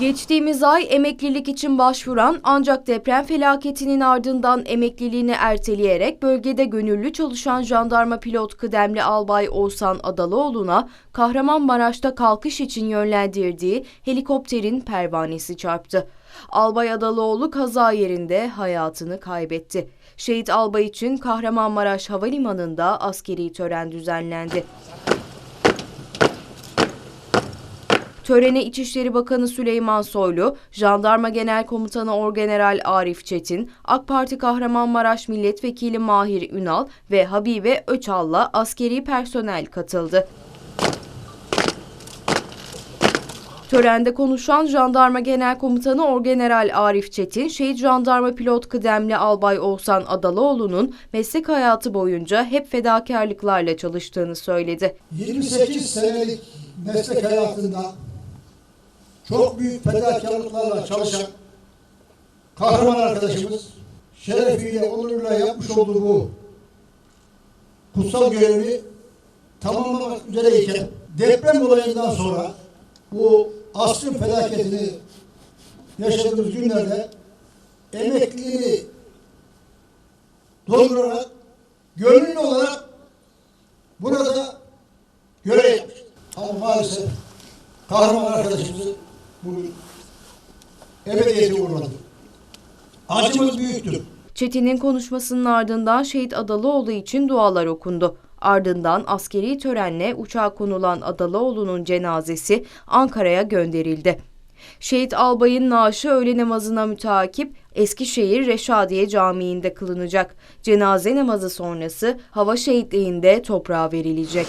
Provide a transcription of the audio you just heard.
Geçtiğimiz ay emeklilik için başvuran ancak deprem felaketinin ardından emekliliğini erteleyerek bölgede gönüllü çalışan jandarma pilot kıdemli albay Oğuzhan Adalıoğlu'na Kahramanmaraş'ta kalkış için yönlendirdiği helikopterin pervanesi çarptı. Albay Adalıoğlu kaza yerinde hayatını kaybetti. Şehit albay için Kahramanmaraş Havalimanı'nda askeri tören düzenlendi. Törene İçişleri Bakanı Süleyman Soylu, Jandarma Genel Komutanı Orgeneral Arif Çetin, AK Parti Kahramanmaraş Milletvekili Mahir Ünal ve Habibe Öçal'la askeri personel katıldı. Törende konuşan Jandarma Genel Komutanı Orgeneral Arif Çetin, şehit jandarma pilot kıdemli Albay Oğuzhan Adalıoğlu'nun meslek hayatı boyunca hep fedakarlıklarla çalıştığını söyledi. 28 senelik meslek hayatında çok büyük fedakarlıklarla çalışan kahraman arkadaşımız şerefiyle, onuruyla yapmış olduğu bu kutsal görevi tamamlamak üzereyken deprem olayından sonra bu asrın felaketini yaşadığımız günlerde emekliliğini doldurarak gönüllü olarak burada görev yapmış. Ama maalesef kahraman arkadaşımızı ebediyete uğurladı. Acımız büyüktür. Çetin'in konuşmasının ardından şehit Adalıoğlu için dualar okundu. Ardından askeri törenle uçağa konulan Adalıoğlu'nun cenazesi Ankara'ya gönderildi. Şehit albayın naaşı öğle namazına müteakip Eskişehir Reşadiye Camii'nde kılınacak. Cenaze namazı sonrası hava şehitliğinde toprağa verilecek.